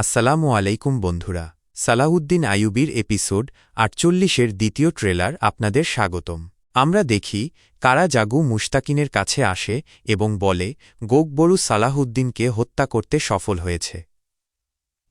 আসসালামু আলাইকুম বন্ধুরা। সালাহুদ্দিন আইয়ুবির এপিসোড আটচল্লিশের দ্বিতীয় ট্রেলার আপনাদের স্বাগতম। আমরা দেখি, কারা জাগু মুশতাকিনের কাছে আসে এবং বলে গোকবরু সালাহুদ্দিনকে হত্যা করতে সফল হয়েছে।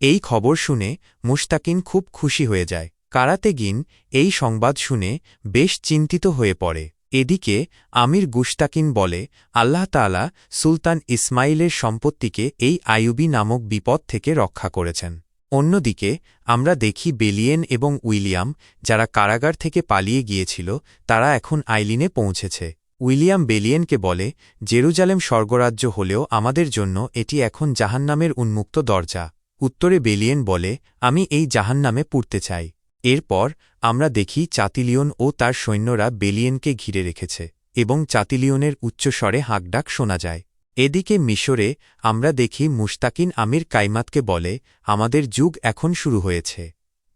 এই খবর শুনে মুশতাকিন খুব খুশি হয়ে যায়। কারাতেগিন এই সংবাদ শুনে বেশ চিন্তিত হয়ে পড়ে। এদিকে আমির গুশতাকিন বলে, আল্লাহ তালা সুলতান ইসমাইলের সম্পত্তিকে এই আইয়ুবি নামক বিপদ থেকে রক্ষা করেছেন। অন্যদিকে আমরা দেখি বেলিয়েন এবং উইলিয়াম যারা কারাগার থেকে পালিয়ে গিয়েছিল, তারা এখন আইলিনে পৌঁছেছে। উইলিয়াম বেলিয়েনকে বলে, জেরুজালেম স্বর্গরাজ্য হলেও আমাদের জন্য এটি এখন জাহান্নামের উন্মুক্ত দরজা। উত্তরে বেলিয়েন বলে, আমি এই জাহান্নামে পুড়তে চাই। এরপর আমরা দেখি চাতিলিয়ন ও তার সৈন্যরা বেলিয়েনকে ঘিরে রেখেছে এবং চাতিলিয়নের উচ্চস্বরে হাঁকডাক শোনা যায়। এদিকে মিশরে আমরা দেখি মুশতাকিন আমির কাইমাতকে বলে, আমাদের যুগ এখন শুরু হয়েছে।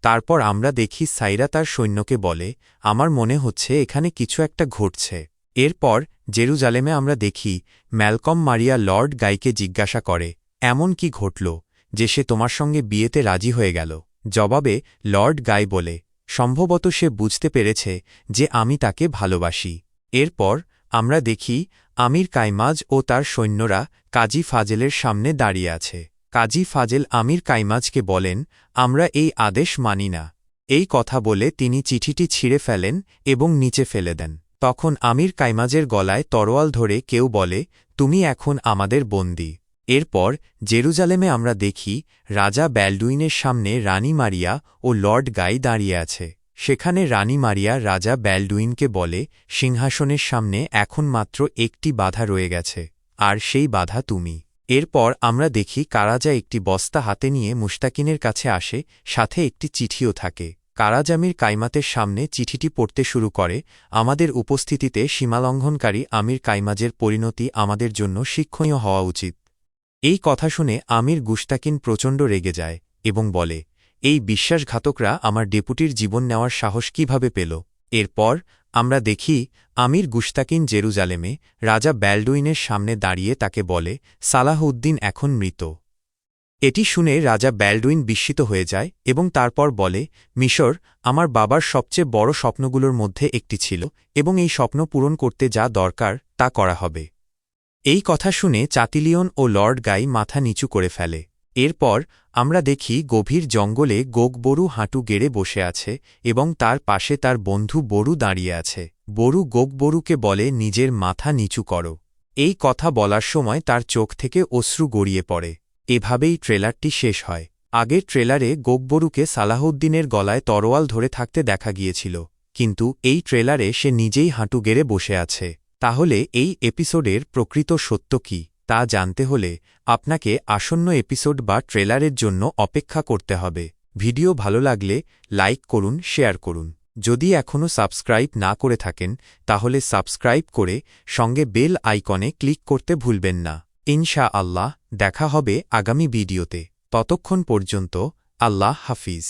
তারপর আমরা দেখি সাইরা তার সৈন্যকে বলে, আমার মনে হচ্ছে এখানে কিছু একটা ঘটছে। এরপর জেরুজালেমে আমরা দেখি ম্যালকম মারিয়া লর্ড গাইকে জিজ্ঞাসা করে, এমন কি ঘটল যে সে তোমার সঙ্গে বিয়েতে রাজি হয়ে গেল? জবাবে লর্ড গাই বলে, সম্ভবত সে বুঝতে পেরেছে যে আমি তাকে ভালোবাসি। এরপর আমরা দেখি আমির কাইমাজ ও তার সৈন্যরা কাজী ফাজেলের সামনে দাঁড়িয়ে আছে। কাজী ফাজেল আমির কাইমাজকে বলেন, আমরা এই আদেশ মানি না। এই কথা বলে তিনি চিঠিটি ছিঁড়ে ফেলেন এবং নিচে ফেলে দেন। তখন আমির কাইমাজের গলায় তরোয়াল ধরে কেউ বলে, তুমি এখন আমাদের বন্দী। এরপর জেরুজালেমে আমরা দেখি রাজা ব্যালডুইনের সামনে রানী মারিয়া ও লর্ড গাই দাঁড়িয়ে আছে। সেখানে রানী মারিয়া রাজা ব্যালডুইনকে বলে, সিংহাসনের সামনে এখন মাত্র একটি বাধা রয়ে গেছে, আর সেই বাধা তুমি। এরপর আমরা দেখি কারাজা একটি বস্তা হাতে নিয়ে মুশতাকিনের কাছে আসে, সাথে একটি চিঠিও থাকে। কারাজামির কাইমাতের সামনে চিঠিটি পড়তে শুরু করে, আমাদের উপস্থিতিতে সীমালঙ্ঘনকারী আমির কাইমাজের পরিণতি আমাদের জন্য শিক্ষণীয় হওয়া উচিত। এই কথা শুনে আমির গুস্তাকিন প্রচণ্ড রেগে যায় এবং বলে, এই বিশ্বাসঘাতকরা আমার ডেপুটির জীবন নেওয়ার সাহস কীভাবে পেল? এরপর আমরা দেখি আমির গুস্তাকিন জেরুজালেমে রাজা ব্যালডুইনের সামনে দাঁড়িয়ে তাকে বলে, সালাহউদ্দিন এখন মৃত। এটি শুনে রাজা ব্যালডুইন বিস্মিত হয়ে যায় এবং তারপর বলে, মিশর আমার বাবার সবচেয়ে বড় স্বপ্নগুলোর মধ্যে একটি ছিল এবং এই স্বপ্ন পূরণ করতে যা দরকার তা করা হবে। এই কথা শুনে চাতিলিয়ন ও লর্ড গাই মাথা নিচু করে ফেলে। এরপর আমরা দেখি গভীর জঙ্গলে গোগবরু হাঁটু গেড়ে বসে আছে এবং তার পাশে তার বন্ধু বরু দাঁড়িয়ে আছে। বরু গোগবরুকে বলে, নিজের মাথা নিচু করো। এই কথা বলার সময় তার চোখ থেকে অশ্রু গড়িয়ে পড়ে। এভাবেই ট্রেলারটি শেষ হয়। আগের ট্রেলারে গোগবরুকে সালাহউদ্দিনের গলায় তরোয়াল ধরে থাকতে দেখা গিয়েছিল, কিন্তু এই ট্রেলারে সে নিজেই হাঁটু গেড়ে বসে আছে। তাহলে এই এপিসোডের প্রকৃত সত্য কি, তা জানতে হলে আপনাকে আসন্ন এপিসোড বা ট্রেলারের জন্য অপেক্ষা করতে হবে। ভিডিও ভালো লাগলে লাইক করুন, শেয়ার করুন। যদি এখনও সাবস্ক্রাইব না করে থাকেন, তাহলে সাবস্ক্রাইব করে সঙ্গে বেল আইকনে ক্লিক করতে ভুলবেন না। ইনশা আল্লাহ দেখা হবে আগামী ভিডিওতে। ততক্ষণ পর্যন্ত আল্লাহ হাফিজ।